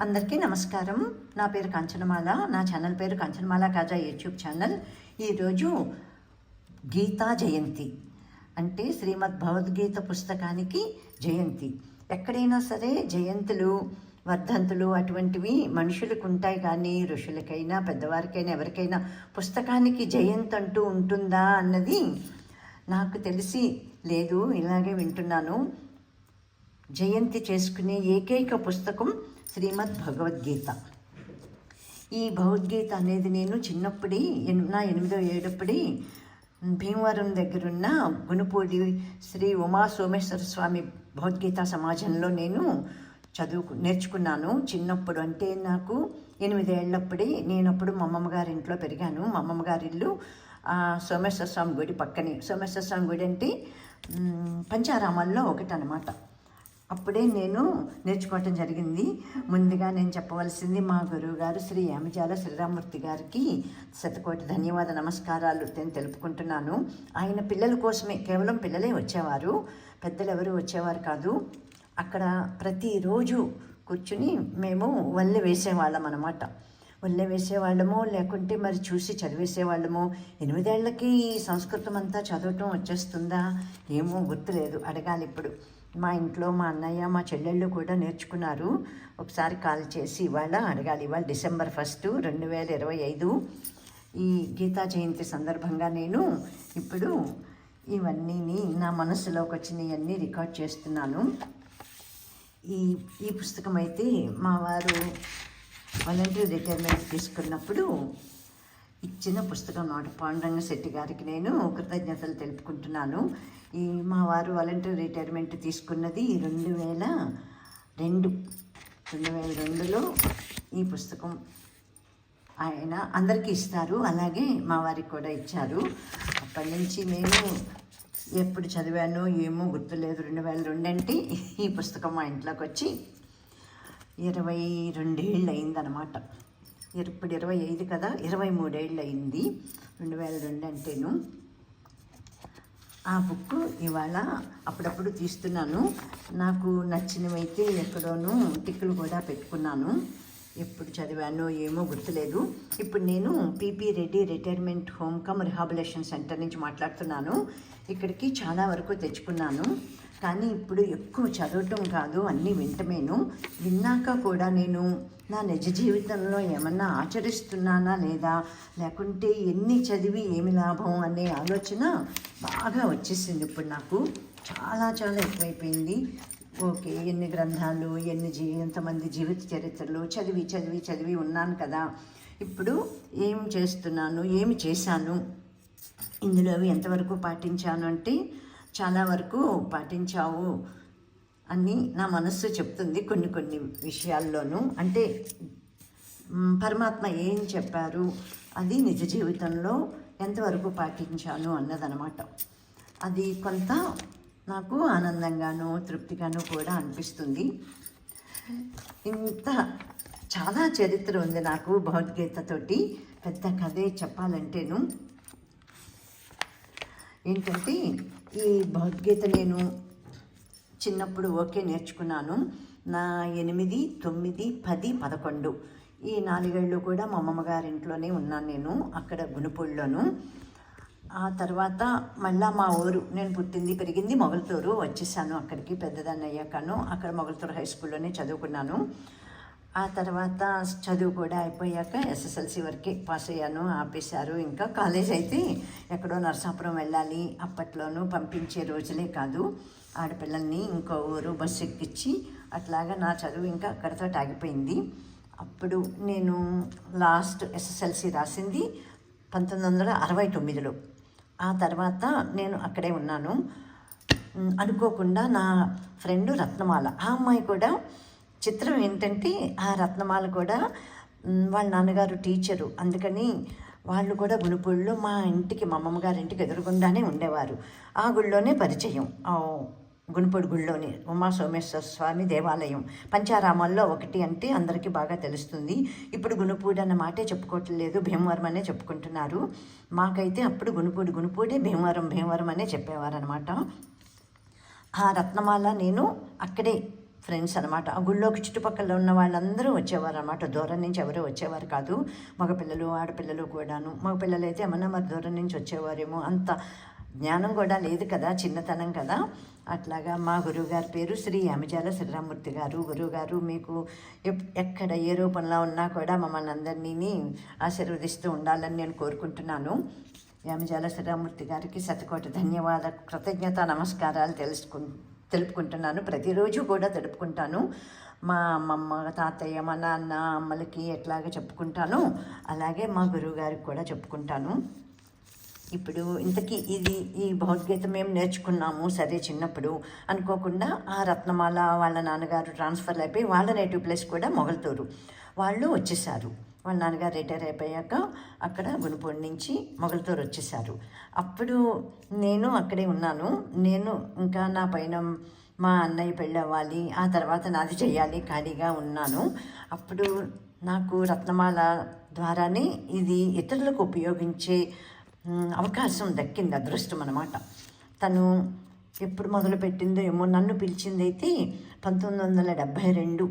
అందరికీ నమస్కారం. నా పేరు కాంచనమాల. నా ఛానల్ పేరు కాంచనమాల కాజా యూట్యూబ్ ఛానల్. ఈరోజు గీతా జయంతి. అంటే శ్రీమద్ భగవద్గీత పుస్తకానికి జయంతి. ఎక్కడైనా సరే జయంతులు వర్ధంతులు అటువంటివి మనుషులకు ఉంటాయి కానీ ఋషులకైనా పెద్దవారికైనా ఎవరికైనా పుస్తకానికి జయంతి అంటూ ఉంటుందా అన్నది నాకు తెలిసి లేదు. ఇలాగే వింటున్నాను. జయంతి చేసుకునే ఏకైక పుస్తకం శ్రీమద్ భగవద్గీత ఈ భగవద్గీత అనేది నేను చిన్నప్పుడే ఎన్- నా ఎనిమిదో ఏడప్పుడే భీమవరం దగ్గరున్న గునుపూడి శ్రీ ఉమా సోమేశ్వర స్వామి భగవద్గీత సమాజంలో నేను చదువుకు నేర్చుకున్నాను చిన్నప్పుడు. అంటే నాకు ఎనిమిదేళ్ళప్పుడే నేనప్పుడు మా అమ్మమ్మ గారి ఇంట్లో పెరిగాను. మా అమ్మమ్మ గారి ఇల్లు సోమేశ్వర స్వామి గుడి పక్కనే. సోమేశ్వర స్వామి గుడి అంటే పంచారామాల్లో ఒకటి అనమాట అప్పుడే నేను నేర్చుకోవటం జరిగింది. ముందుగా నేను చెప్పవలసింది మా గురువు గారు శ్రీ యామిజాల శ్రీరామూర్తి గారికి శతకోటి ధన్యవాద నమస్కారాలు. నేను తెలుపుకుంటున్నాను. ఆయన పిల్లల కోసమే కేవలం పిల్లలే వచ్చేవారు. పెద్దలు ఎవరు వచ్చేవారు కాదు. అక్కడ ప్రతిరోజు కూర్చుని మేము వల్లె వేసేవాళ్ళం అనమాట వల్లె వేసేవాళ్ళము లేకుంటే మరి చూసి చదివేసేవాళ్ళము. ఎనిమిదేళ్ళకి ఈ సంస్కృతం అంతా చదవటం వచ్చేస్తుందా? ఏమో గుర్తులేదు. అడగాలి ఇప్పుడు. మా ఇంట్లో మా అన్నయ్య మా చెల్లెళ్ళు కూడా నేర్చుకున్నారు. ఒకసారి కాల్ చేసి ఇవాళ అడగాలి. ఇవాళ డిసెంబర్ ఫస్ట్ రెండు వేల ఇరవై ఐదు. ఈ గీతా జయంతి సందర్భంగా నేను ఇప్పుడు ఇవన్నీ నా మనసులోకి వచ్చినవన్నీ రికార్డ్ చేస్తున్నాను. ఈ ఈ పుస్తకం అయితే మా వారు వాలంటీర్ రిటైర్మెంట్ తీసుకున్నప్పుడు ఇచ్చిన పుస్తకం మాట పాండురంగ శెట్టి గారికి నేను కృతజ్ఞతలు తెలుపుకుంటున్నాను. ఈ మా వారు వాలంటీర్ రిటైర్మెంట్ తీసుకున్నది రెండు వేల రెండు రెండు వేల రెండులో ఈ పుస్తకం ఆయన అందరికీ ఇస్తారు. అలాగే మా వారికి కూడా ఇచ్చారు. అప్పటి నుంచి నేను ఎప్పుడు చదివానో ఏమో గుర్తులేదు. రెండు వేల రెండు అంటే ఈ పుస్తకం మా ఇంట్లోకి వచ్చి ఇరవై రెండేళ్ళు అయిందనమాట ఇప్పుడు ఇరవై ఐదు కదా ఇరవై మూడేళ్ళు అయింది రెండు వేల రెండు అంటేను. ఆ బుక్ ఇవాళ అప్పుడప్పుడు తీస్తున్నాను. నాకు నచ్చినవైతే ఎక్కడోనూ టిక్కులు కూడా పెట్టుకున్నాను. ఎప్పుడు చదివానో ఏమో గుర్తులేదు. ఇప్పుడు నేను PP Reddy retirement home cum rehabilitation centre నుంచి మాట్లాడుతున్నాను. ఇక్కడికి చాలా వరకు తెచ్చుకున్నాను. కానీ ఇప్పుడు ఎక్కువ చదవటం కాదు అన్నీ వింటమేను. విన్నాక కూడా నేను నా నిజ జీవితంలో ఏమన్నా ఆచరిస్తున్నానా లేదా? లేకుంటే ఎన్ని చదివి ఏమి లాభం అనే ఆలోచన బాగా వచ్చేసింది ఇప్పుడు నాకు. చాలా చాలా ఎక్కువైపోయింది. ఓకే ఎన్ని గ్రంథాలు ఎన్ని జీ ఎంతమంది జీవిత చరిత్రలు చదివి చదివి చదివి ఉన్నాను కదా. ఇప్పుడు ఏం చేస్తున్నాను ఏమి చేశాను? ఇందులో అవి ఎంతవరకు పాటించాను అంటే చాలా వరకు పాటించావు అని నా మనస్సు చెప్తుంది కొన్ని కొన్ని విషయాల్లోనూ. అంటే పరమాత్మ ఏం చెప్పారు అది నిజ జీవితంలో ఎంతవరకు పాటించాను అన్నదనమాట. అది కొంత నాకు ఆనందంగాను తృప్తిగాను కూడా అనిపిస్తుంది. ఇంత చాలా చరిత్ర ఉంది నాకు భగవద్గీతతోటి. పెద్ద కథే చెప్పాలంటేను. ఏంటంటే ఈ భగవద్గీత నేను చిన్నప్పుడు ఓకే నేర్చుకున్నాను. నా ఎనిమిది తొమ్మిది పది పదకొండు ఈ నాలుగేళ్ళు కూడా మా అమ్మమ్మ గారి ఇంట్లోనే ఉన్నాను నేను అక్కడ గునుపూడిలోను ఆ తర్వాత మళ్ళా మా ఊరు నేను పుట్టింది పెరిగింది మొగల్తూరు. వచ్చేసాను అక్కడికి పెద్దదాన్ని అయ్యాకను. అక్కడ మొగల్తూరు హై స్కూల్లోనే చదువుకున్నాను. ఆ తర్వాత చదువు కూడా అయిపోయాక ఎస్ఎస్ఎల్సి వరకే పాస్ అయ్యాను ఆపేశారు. ఇంకా కాలేజ్ అయితే ఎక్కడో నరసాపురం వెళ్ళాలి అప్పట్లోనూ పంపించే రోజులే కాదు. ఆడపిల్లల్ని ఇంకో ఊరు బస్సు ఎక్కించి అట్లాగా నా చదువు ఇంకా అక్కడితో ఆగిపోయింది. అప్పుడు నేను లాస్ట్ ఎస్ఎస్ఎల్సి రాసింది పంతొమ్మిది వందల అరవై తొమ్మిదిలో. ఆ తర్వాత నేను అక్కడే ఉన్నాను. అనుకోకుండా నా ఫ్రెండ్ రత్నమాల ఆ అమ్మాయి కూడా చిత్రం ఏంటంటే ఆ రత్నమాల కూడా వాళ్ళ నాన్నగారు టీచరు. అందుకని వాళ్ళు కూడా గుణపూడిలో మా ఇంటికి మా అమ్మమ్మ గారి ఇంటికి ఎదురుగుండానే ఉండేవారు. ఆ గుళ్ళోనే పరిచయం. ఆ ఉమా సోమేశ్వర స్వామి దేవాలయం పంచారామాల్లో ఒకటి అంటే అందరికీ బాగా తెలుస్తుంది. ఇప్పుడు గుణపూడి అన్న మాటే చెప్పుకోవట్లేదు భీమవరం అనే చెప్పుకుంటున్నారు. మాకైతే అప్పుడు గుణపూడి గుణపూడి భీమవరం భీమవరం అనే చెప్పేవారనమాట ఆ రత్నమాల నేను అక్కడే ఫ్రెండ్స్ అనమాట ఆ గుళ్ళోకి చుట్టుపక్కల ఉన్న వాళ్ళందరూ వచ్చేవారు అనమాట దూరం నుంచి ఎవరు వచ్చేవారు కాదు. మగపిల్లలు ఆడపిల్లలు కూడాను. మగపిల్లలు అయితే ఏమన్నా మరి దూరం నుంచి వచ్చేవారేమో అంత జ్ఞానం కూడా లేదు కదా చిన్నతనం కదా. అట్లాగా మా గురువుగారి పేరు శ్రీ అమిజాల శ్రీరామూర్తి గారు. గురువుగారు మీకు ఎక్కడ ఏ రూపంలో ఉన్నా కూడా మమ్మల్ని అందరినీ ఆశీర్వదిస్తూ ఉండాలని నేను కోరుకుంటున్నాను. యామిజాల శ్రీరామూర్తి గారికి శతకోటి ధన్యవాద కృతజ్ఞత నమస్కారాలు తెలుసుకు తెలుపుకుంటున్నాను. ప్రతిరోజు కూడా తెలుపుకుంటాను. మా అమ్మమ్మ తాతయ్య మా నాన్న అమ్మలకి ఎట్లాగ చెప్పుకుంటాను అలాగే మా గురువు గారికి కూడా చెప్పుకుంటాను. ఇప్పుడు ఇంతకీ ఇది ఈ భగవద్గీత మేము నేర్చుకున్నాము సరే చిన్నప్పుడు. అనుకోకుండా ఆ రత్నమాల వాళ్ళ నాన్నగారు ట్రాన్స్ఫర్ అయిపోయి వాళ్ళ నేటివ్ ప్లేస్ కూడా మొగల్తూరు. వాళ్ళు వచ్చేసారు. వాళ్ళ నాన్నగారు రిటైర్ అయిపోయాక అక్కడ గుణపూడి నుంచి మొగలతోరు వచ్చేసారు. అప్పుడు నేను అక్కడే ఉన్నాను. నేను ఇంకా నా పైన మా అన్నయ్య పెళ్ళి అవ్వాలి ఆ తర్వాత నాది చేయాలి ఖాళీగా ఉన్నాను. అప్పుడు నాకు రత్నమాల ద్వారానే ఇది ఇతరులకు ఉపయోగించే అవకాశం దక్కింది అదృష్టం అనమాట తను ఎప్పుడు మొదలుపెట్టిందో ఏమో నన్ను పిలిచిందైతే పంతొమ్మిది వందల డెబ్భై రెండు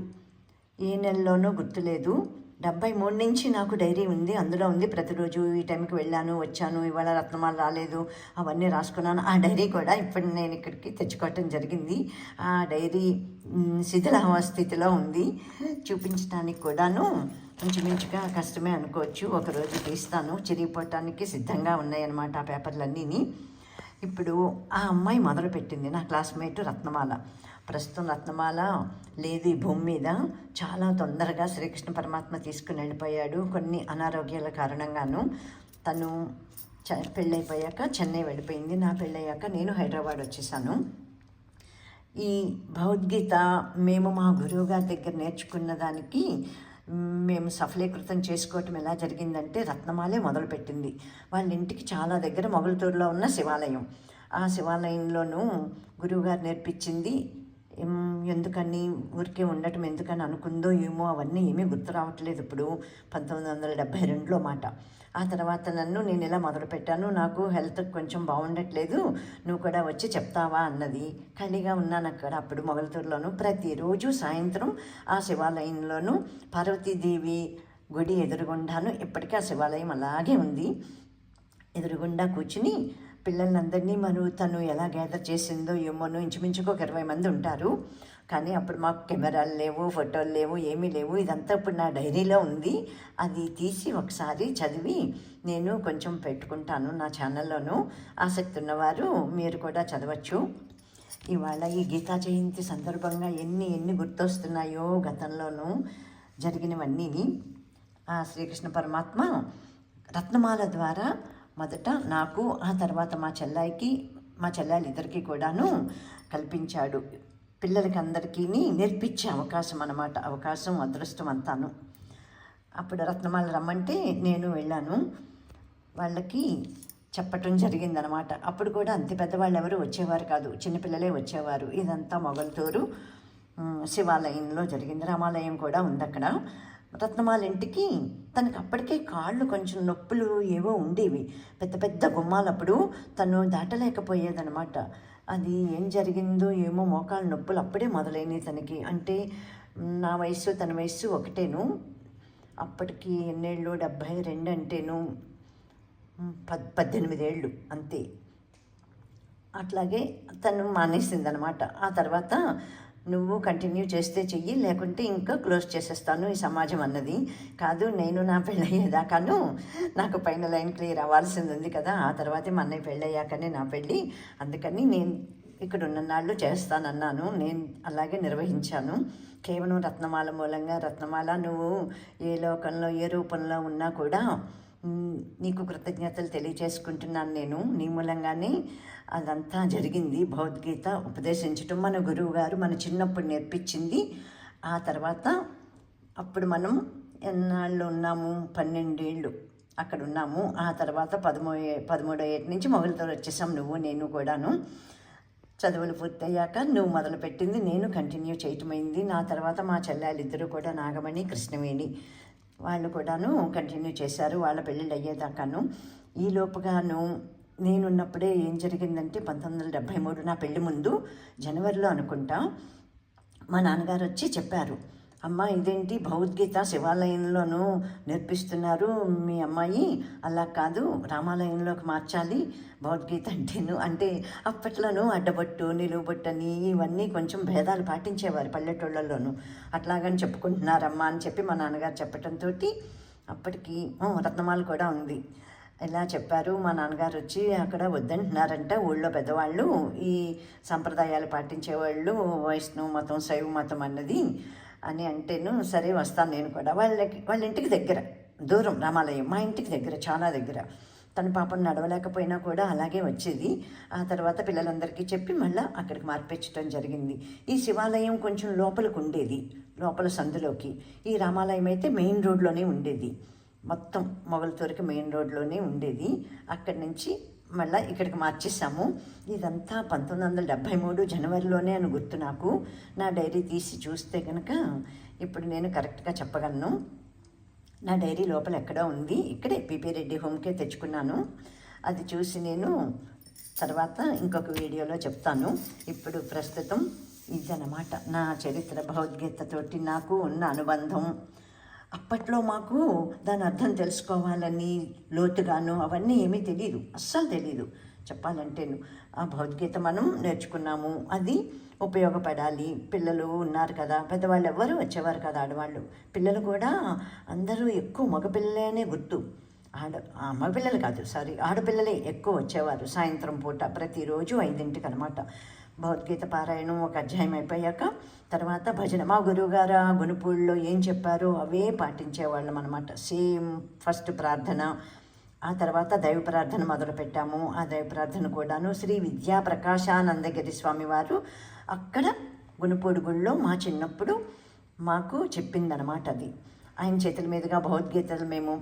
ఏ నెలలోనో గుర్తులేదు. డెబ్బై మూడు నుంచి నాకు డైరీ ఉంది అందులో ఉంది. ప్రతిరోజు ఈ టైంకి వెళ్ళాను వచ్చాను ఇవాళ రత్నమాల రాలేదు అవన్నీ రాసుకున్నాను. ఆ డైరీ కూడా ఇప్పుడు నేను ఇక్కడికి తెచ్చుకోవటం జరిగింది. ఆ డైరీ శిథిలావ స్థితిలో ఉంది. చూపించడానికి కూడాను ఇంచుమించుగా కష్టమే అనుకోవచ్చు. ఒకరోజు తీస్తాను. చిరిగిపోవటానికి సిద్ధంగా ఉన్నాయన్నమాట ఆ పేపర్లన్నీని. ఇప్పుడు ఆ అమ్మాయి మొదలుపెట్టింది నా క్లాస్మేట్ రత్నమాల. ప్రస్తుతం రత్నమాల లేదు ఈ భూమి మీద. చాలా తొందరగా శ్రీకృష్ణ పరమాత్మ తీసుకుని వెళ్ళిపోయాడు కొన్ని అనారోగ్యాల కారణంగాను. తను చ పెళ్ళైపోయాక చెన్నై వెళ్ళిపోయింది. నా పెళ్ళయ్యాక నేను హైదరాబాద్ వచ్చేసాను. ఈ భగవద్గీత మేము మా గురువు గారి దగ్గర నేర్చుకున్న దానికి మేము సఫలీకృతం చేసుకోవటం ఎలా జరిగిందంటే రత్నమాలే మొదలుపెట్టింది. వాళ్ళ ఇంటికి చాలా దగ్గర మొగల్తూరులో ఉన్న శివాలయం. ఆ శివాలయంలోనూ గురువుగారు నేర్పించింది ఎందుకని? ఊరికే ఉండటం ఎందుకని అనుకుందో ఏమో అవన్నీ ఏమీ గుర్తు రావట్లేదు ఇప్పుడు. పంతొమ్మిది వందల డెబ్భై రెండులో మాట. ఆ తర్వాత నన్ను నేను ఇలా మొదలుపెట్టాను నాకు హెల్త్ కొంచెం బాగుండట్లేదు. నువ్వు కూడా వచ్చి చెప్తావా అన్నది. ఖాళీగా ఉన్నాను అక్కడ. అప్పుడు మొగలతూరులోను ప్రతిరోజు సాయంత్రం ఆ శివాలయంలోను పార్వతీదేవి గుడి ఎదురుగుండాను. ఇప్పటికీ ఆ శివాలయం అలాగే ఉంది. ఎదురుగుండా కూర్చుని పిల్లలందరినీ మనం తను ఎలా గ్యాదర్ చేసిందో ఏమోనో ఇంచుమించుకు ఒక ఇరవై మంది ఉంటారు. కానీ అప్పుడు మాకు కెమెరాలు లేవు ఫోటోలు లేవు ఏమీ లేవు. ఇదంతా ఇప్పుడు నా డైరీలో ఉంది. అది తీసి ఒకసారి చదివి నేను కొంచెం పెట్టుకుంటాను నా ఛానల్లోనూ. ఆసక్తి ఉన్నవారు మీరు కూడా చదవచ్చు. ఇవాళ ఈ గీతా జయంతి సందర్భంగా ఎన్ని ఎన్ని గుర్తొస్తున్నాయో గతంలోనూ జరిగినవన్నీ ఆ శ్రీకృష్ణ పరమాత్మ రత్నమాల ద్వారా మొదట నాకు ఆ తర్వాత మా చెల్లాయికి మా చెల్లాయిలు కూడాను కల్పించాడు. పిల్లలకి అందరికీ నేర్పించే అవకాశం అనమాట అవకాశం అదృష్టం అంతాను. అప్పుడు రత్నమాల రమ్మంటే నేను వెళ్ళాను. వాళ్ళకి చెప్పటం జరిగిందనమాట అప్పుడు కూడా అంత పెద్దవాళ్ళు ఎవరు వచ్చేవారు కాదు. చిన్నపిల్లలే వచ్చేవారు. ఇదంతా మొగల్తూరు శివాలయంలో జరిగింది. రామాలయం కూడా ఉంది అక్కడ. రత్నమాల ఇంటికి తనకు అప్పటికే కాళ్ళు కొంచెం నొప్పులు ఏవో ఉండేవి. పెద్ద పెద్ద గుమ్మాలప్పుడు తను దాటలేకపోయేదనమాట అది ఏం జరిగిందో ఏమో మోకాళ్ళ నొప్పులు అప్పుడే మొదలైనవి తనకి. అంటే నా వయసు తన వయసు ఒకటేను. అప్పటికి ఎన్నేళ్ళు? డెబ్భై రెండు అంటేను పద్ పద్దెనిమిది ఏళ్ళు అంతే. అట్లాగే తను మానేసిందనమాట. ఆ తర్వాత నువ్వు కంటిన్యూ చేస్తే చెయ్యి లేకుంటే ఇంకా క్లోజ్ చేసేస్తాను ఈ సమాజం అన్నది. కాదు నేను నా పెళ్ళయ్యేదాకాను నాకు పైన లైన్ క్లియర్ అవ్వాల్సింది ఉంది కదా. ఆ తర్వాతే మా అన్నయ్య పెళ్ళయ్యాకనే నా పెళ్ళి. అందుకని నేను ఇక్కడ ఉన్న నాళ్ళు చేస్తానన్నాను. నేను అలాగే నిర్వహించాను. కేవలం రత్నమాల మూలంగా రత్నమాల నువ్వు ఏ లోకంలో ఏ రూపంలో ఉన్నా కూడా నీకు కృతజ్ఞతలు తెలియచేసుకుంటున్నాను నేను. నీ మూలంగానే అదంతా జరిగింది. భగవద్గీత ఉపదేశించటం మన గురువు గారు మన చిన్నప్పుడు నేర్పించింది. ఆ తర్వాత అప్పుడు మనం ఎన్నాళ్ళు ఉన్నాము? పన్నెండేళ్ళు అక్కడ ఉన్నాము. ఆ తర్వాత పదమూ పదమూడో ఏటి నుంచి మొగలితో వచ్చేసాం నువ్వు నేను కూడాను. చదువులు పూర్తయ్యాక నువ్వు మొదలుపెట్టింది నేను కంటిన్యూ చేయటమైంది. నా తర్వాత మా చెల్లెలిద్దరూ కూడా నాగమణి కృష్ణవేణి వాళ్ళు కూడాను కంటిన్యూ చేశారు. వాళ్ళ పెళ్ళిళ్ళు అయ్యేదాకాను. ఈ లోపుగాను నేనున్నప్పుడే ఏం జరిగిందంటే పంతొమ్మిది వందల డెబ్భై మూడు నా పెళ్ళి ముందు జనవరిలో అనుకుంటా మా నాన్నగారు వచ్చి చెప్పారు. అమ్మ ఇదేంటి భగవద్గీత శివాలయంలోనూ నేర్పిస్తున్నారు మీ అమ్మాయి? అలా కాదు రామాలయంలోకి మార్చాలి. భగవద్గీత అంటేను అంటే అప్పట్లోనూ అడ్డబొట్టు నిలువబొట్టని ఇవన్నీ కొంచెం భేదాలు పాటించేవారు పల్లెటూళ్ళలోనూ. అట్లాగని చెప్పుకుంటున్నారమ్మా అని చెప్పి మా నాన్నగారు చెప్పడంతో అప్పటికి రత్నమాలు రత్నమాల కూడా ఉంది. ఇలా చెప్పారు. మా నాన్నగారు వచ్చి అక్కడ వద్దంటున్నారంట ఊళ్ళో పెద్దవాళ్ళు. ఈ సంప్రదాయాలు పాటించేవాళ్ళు వైష్ణవ మతం శైవ మతం అన్నది. అని అంటేను సరే వస్తాను నేను కూడా. వాళ్ళకి వాళ్ళ ఇంటికి దగ్గర దూరం రామాలయం మా ఇంటికి దగ్గర చాలా దగ్గర. తన పాపం నడవలేకపోయినా కూడా అలాగే వచ్చేది. ఆ తర్వాత పిల్లలందరికీ చెప్పి మళ్ళీ అక్కడికి మార్పించడం జరిగింది. ఈ శివాలయం కొంచెం లోపలికి ఉండేది లోపల సందులోకి. ఈ రామాలయం అయితే మెయిన్ రోడ్లోనే ఉండేది. మొత్తం మొగలతూరికి మెయిన్ రోడ్లోనే ఉండేది. అక్కడి నుంచి మళ్ళీ ఇక్కడికి మార్చేసాము ఇదంతా పంతొమ్మిది వందల డెబ్భై మూడు జనవరిలోనే అని గుర్తు నాకు. నా డైరీ తీసి చూస్తే కనుక ఇప్పుడు నేను కరెక్ట్గా చెప్పగలను. నా డైరీ లోపల ఎక్కడో ఉంది. ఇక్కడే పిపి రెడ్డి హోమ్కే తెచ్చుకున్నాను. అది చూసి నేను తర్వాత ఇంకొక వీడియోలో చెప్తాను. ఇప్పుడు ప్రస్తుతం ఇదన్నమాట నా చరిత్ర భగవద్గీతతోటి నాకు ఉన్న అనుబంధం. అప్పట్లో మాకు దాని అర్థం తెలుసుకోవాలని లోతుగాను అవన్నీ ఏమీ తెలియదు అస్సలు తెలియదు చెప్పాలంటే ఆ భగవద్గీత మనం నేర్చుకున్నాము అది ఉపయోగపడాలి. పిల్లలు ఉన్నారు కదా పెద్దవాళ్ళు ఎవ్వరూ వచ్చేవారు కదా ఆడవాళ్ళు. పిల్లలు కూడా అందరూ ఎక్కువ మగపిల్లలే గుర్తు. ఆడ ఆ, మగపిల్లలు కాదు సారీ ఆడపిల్లలే ఎక్కువ వచ్చేవారు సాయంత్రం పూట ప్రతిరోజు ఐదింటికి అనమాట భగవద్గీత పారాయణం ఒక అధ్యాయం అయిపోయాక తర్వాత భజన. మా గురువుగారు ఆ గునుపూడిలో ఏం చెప్పారో అవే పాటించేవాళ్ళం అనమాట సేమ్ ఫస్ట్ ప్రార్థన ఆ తర్వాత దైవ ప్రార్థన మొదలుపెట్టాము ఆ దైవ ప్రార్థన కూడాను శ్రీ విద్యా ప్రకాశానందగిరి స్వామివారు అక్కడ గునుపూడి గుళ్ళో మా చిన్నప్పుడు మాకు చెప్పిందనమాట అది. ఆయన చేతుల మీదుగా భగవద్గీతలు మేము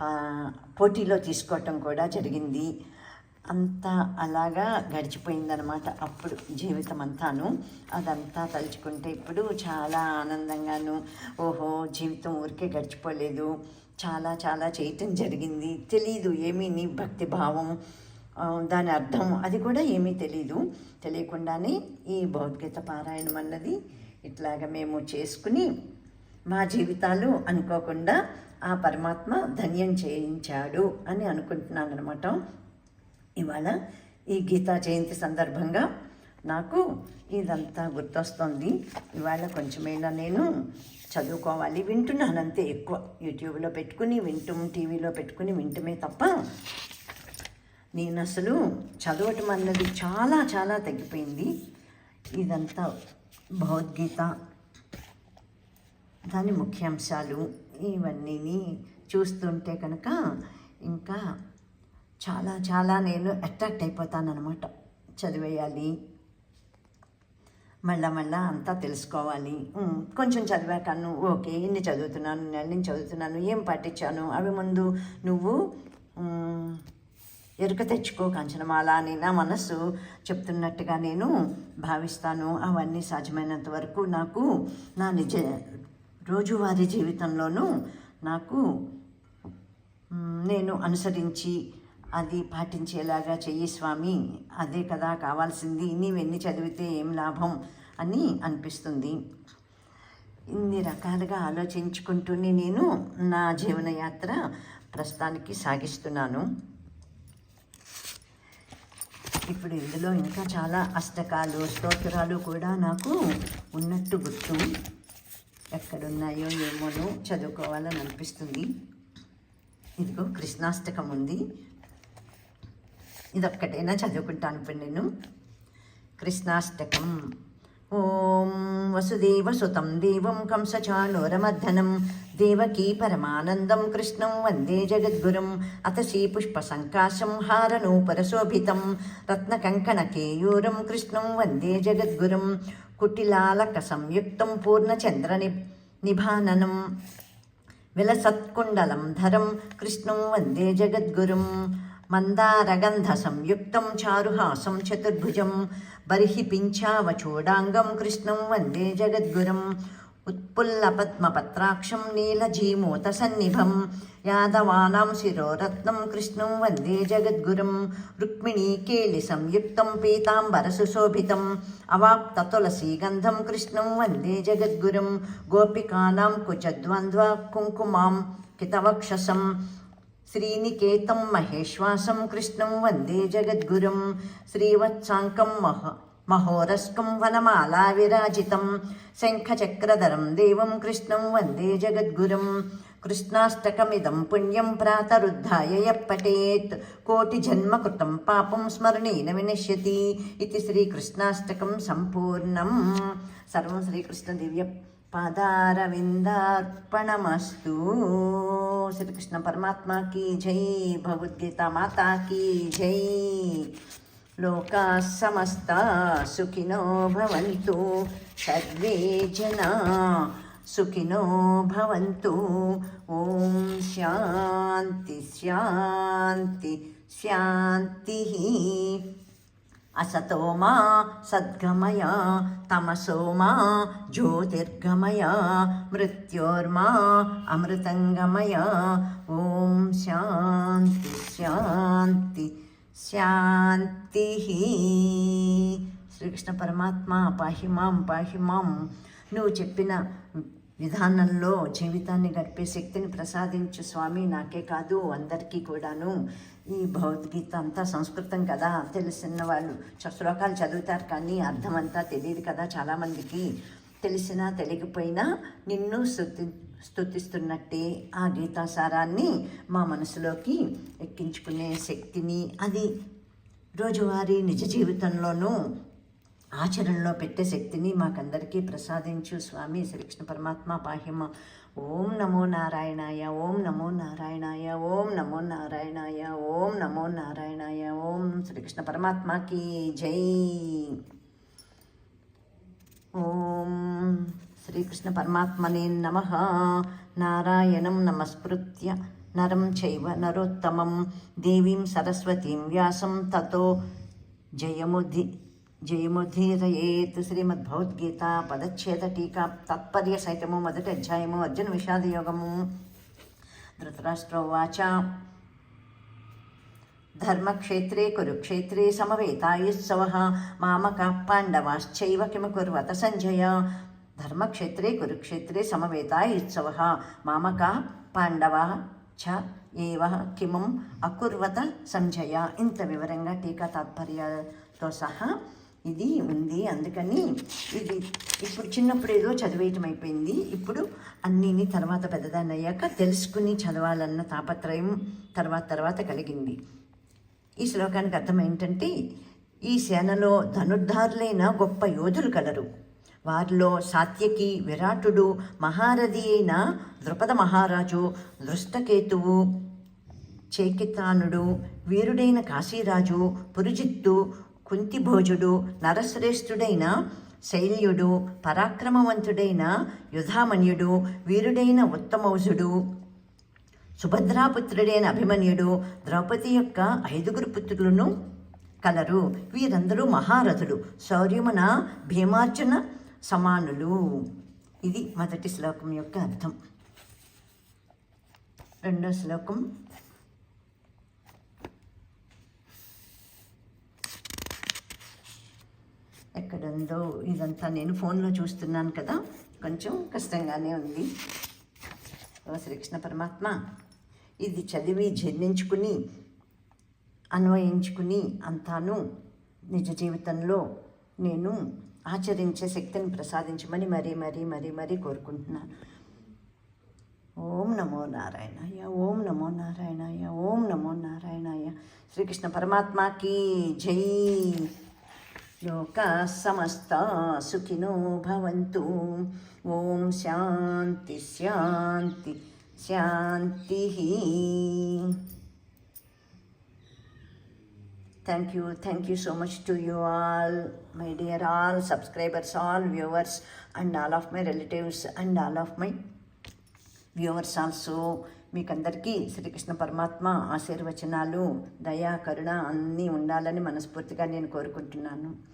పా- పోటీలో తీసుకోవటం కూడా జరిగింది. అంతా అలాగా గడిచిపోయిందనమాట అప్పుడు జీవితం అంతాను అదంతా తలుచుకుంటే ఇప్పుడు చాలా ఆనందంగాను ఓహో జీవితం ఊరికే గడిచిపోలేదు. చాలా చాలా చేయటం జరిగింది. తెలీదు ఏమీ నీ భక్తి భావం దాని అర్థం అది కూడా ఏమీ తెలీదు. తెలియకుండానే ఈ భగవద్గీత పారాయణం అన్నది ఇట్లాగ మేము చేసుకుని మా జీవితాలు అనుకోకుండా ఆ పరమాత్మ ధన్యం చేయించాడు అని అనుకుంటున్నాను అనమాట ఇవాళ ఈ గీతా జయంతి సందర్భంగా నాకు ఇదంతా గుర్తొస్తుంది. ఇవాళ కొంచెమైనా నేను చదువుకోవాలి వింటున్నాను అంతే ఎక్కువ. యూట్యూబ్లో పెట్టుకుని వింటూ టీవీలో పెట్టుకుని వింటమే తప్ప నేను అసలు చదవటం అన్నది చాలా చాలా తగ్గిపోయింది. ఇదంతా భగవద్గీత. దాని ముఖ్యాంశాలు ఇవన్నీని చూస్తుంటే కనుక ఇంకా చాలా చాలా నేను అట్రాక్ట్ అయిపోతానమాట చదివేయాలి. మళ్ళా మళ్ళా అంతా తెలుసుకోవాలి. కొంచెం చదివాకను ఓకే ఇన్ని చదువుతున్నాను నేను చదువుతున్నాను ఏం పాటించాను? అవి ముందు నువ్వు ఎరుక తెచ్చుకో కంచనమాల అని నా మనస్సు చెప్తున్నట్టుగా నేను భావిస్తాను. అవన్నీ సాధ్యమైనంత వరకు నాకు నా నిజ రోజువారీ జీవితంలోనూ నాకు నేను అనుసరించి అది పాటించేలాగా చెయ్యి స్వామి. అదే కదా కావాల్సింది. నీవెన్ని చదివితే ఏం లాభం అని అనిపిస్తుంది. ఇన్ని రకాలుగా ఆలోచించుకుంటూనే నేను నా జీవనయాత్ర ప్రస్తుతానికి సాగిస్తున్నాను. ఇప్పుడు ఇందులో ఇంకా చాలా అష్టకాలు స్తోత్రాలు కూడా నాకు ఉన్నట్టు గుర్తు. ఎక్కడున్నాయో ఏమోనో చదువుకోవాలని అనిపిస్తుంది. ఇదిగో కృష్ణాష్టకం ఉంది. ఇదొక్కటైనా చదువుకుంటాను ఇప్పుడు నేను. కృష్ణాష్టకం. ఓం వసుదేవసుతం దేవం కంసచాణూరమర్దనం దేవకీ పరమానందం కృష్ణం వందే జగద్గురుం. అత శ్రీపుష్పసంకాశం హారనూపరశోభితం రత్నకంకణకేయూరం కృష్ణం వందే జగద్గురుం. కుటిలాలక సంయుక్తం పూర్ణచంద్ర నిభాననం. విలసత్కుండలం ధరం కృష్ణం వందే జగద్గురుం. मन्दारगन्धसंयुक्तं चारुहासं चतुर्भुजं बर्हिपिञ्चावचूडाङ्गं कृष्णं वन्दे जगद्गुरुम् उत्पुल्लपद्मपत्राक्षं नीलजीमूतसन्निभं यादवानां शिरोरत्नं कृष्णं वन्दे जगद्गुरुं रुक्मिणीकेलिसंयुक्तं पीताम्बरसुशोभितम् अवाप्ततुलसीगन्धं कृष्णं वन्दे जगद्गुरुं गोपिकानां कुचद्वन्द्वा कुङ्कुमां कितवक्षसं శ్రీనికేతం మహేశ్వాసం కృష్ణం వందే జగద్గురుం శ్రీవత్సాంకం మహ మహోరస్కం వనమాలా విరాజితం శంఖచక్రధరం దేవం కృష్ణం వందే జగద్గురుం కృష్ణాష్టకమిదం పుణ్యం ప్రాతరుద్ధాయ పఠేత్ కోటిజన్మకృతం పాపం స్మరణేన వినశ్యతి ఇది శ్రీకృష్ణాష్టకం సంపూర్ణం. సర్వం శ్రీకృష్ణదివ్య పాదారవిందార్పణమస్తు. पादारविन्दार्पणमस्तु श्रीकृष्ण परमात्मा की जय, भगवद्गीता माता की जय। लोकाः समस्ता सुखिनो भवन्तु, सर्वे जना सुखिनो भवन्तु। ॐ शान्ति शान्ति, शान्तिः। అసతోమా సద్గమయ తమసోమా జ్యోతిర్గమయ మృత్యోర్మా అమృతంగమయ. ఓం శాంతి శాంతి శాంతి శ్రీకృష్ణ పరమాత్మ పాహి మాం పాహి నువ్వు చెప్పిన విధానంలో జీవితాన్ని గడిపే శక్తిని ప్రసాదించు స్వామి నాకే కాదు అందరికీ కూడాను. ఈ భగవద్గీత అంతా సంస్కృతం కదా తెలిసిన వాళ్ళు. శ్లోకాలు చదువుతారు కానీ అర్థం అంతా తెలియదు కదా చాలామందికి. తెలిసినా తెలియకపోయినా నిన్ను స్థుతి స్థుతిస్తున్నట్టే ఆ గీతాసారాన్ని మా మనసులోకి ఎక్కించుకునే శక్తిని అది రోజువారీ నిజ జీవితంలోనూ ఆచరణలో పెట్టే శక్తిని మాకందరికీ ప్రసాదించు స్వామి. శ్రీకృష్ణ పరమాత్మ పాహిమ ఓం నమో నారాయణాయ ఓం నమో నారాయణాయ ఓం నమో నారాయణాయ ఓం నమో నారాయణాయ ఓం శ్రీకృష్ణ పరమాత్మకి జై. ఓం శ్రీకృష్ణ పరమాత్మనే నమ. నారాయణం నమస్కృత్య. నరం చైవ నరోత్తమం. దేవీం సరస్వతీం వ్యాసం తతో. జయముధి జయముధీరయేత్ శ్రీమద్భగవద్గీత పదచ్ఛేద టీకా తాత్పర్య సహితము మొదటి అధ్యాయము అర్జున విషాద యోగము. ధృతరాష్ట్రోవాచ ధర్మక్షేత్రే కురుక్షేత్రే సమవేతాయుత్సవ మామక పాండవాశ్చైవ కిమ కుర్వత సంజయ. ధర్మక్షేత్రే కురుక్షేత్రే సమవేతాయుత్సవ మామక పాండవ చ ఏవ కిమం అకుర్వత సంజయ. ఇంత వివరంగా టీకా తాత్పర్యాలతో సహా ఇది ఉంది అందుకని ఇది ఇప్పుడు చిన్నప్పుడు ఏదో చదివేయటం అయిపోయింది. ఇప్పుడు అన్నీని తర్వాత పెద్దదాన్ని అయ్యాక తెలుసుకుని చదవాలన్న తాపత్రయం తర్వాత తర్వాత కలిగింది. ఈ శ్లోకానికి అర్థం ఏంటంటే ఈ సేనలో ధనుర్ధారులైన గొప్ప యోధులు కలరు. వారిలో సాత్యకి విరాటుడు మహారథి అయిన ద్రుపద మహారాజు దృష్టకేతువు చేకితానుడు వీరుడైన కాశీరాజు పురుజిత్తు కుంతిభోజుడు నరశ్రేష్ఠుడైన శైల్యుడు పరాక్రమవంతుడైన యుధామన్యుడు వీరుడైన ఉత్తమౌజుడు సుభద్రాపుత్రుడైన అభిమన్యుడు ద్రౌపది యొక్క ఐదుగురు పుత్రులను కలరు. వీరందరూ మహారథులు శౌర్యమున భీమార్జున సమానులు. ఇది మొదటి శ్లోకం యొక్క అర్థం. రెండో శ్లోకం. ఎక్కడుందో ఇదంతా నేను ఫోన్లో చూస్తున్నాను కదా. కొంచెం కష్టంగానే ఉంది. ఓ శ్రీకృష్ణ పరమాత్మ ఇది చదివి జీర్ణించుకుని అన్వయించుకుని అంతాను నిజ జీవితంలో నేను ఆచరించే శక్తిని ప్రసాదించమని మరీ మరీ మరీ మరీ కోరుకుంటున్నాను. ఓం నమో నారాయణాయ ఓం నమో నారాయణాయ ఓం నమో నారాయణాయ. శ్రీకృష్ణ పరమాత్మకి జై. లోకా సమస్త సుఖినో భవంతు. ఓం శాంతి శాంతి శాంతి. Thank you thank you so much to you all my dear all subscribers all viewers and all of my relatives and all of my viewers also మీకందరికీ శ్రీకృష్ణ పరమాత్మ ఆశీర్వచనాలు దయా కరుణ అన్నీ ఉండాలని మనస్ఫూర్తిగా నేను కోరుకుంటున్నాను.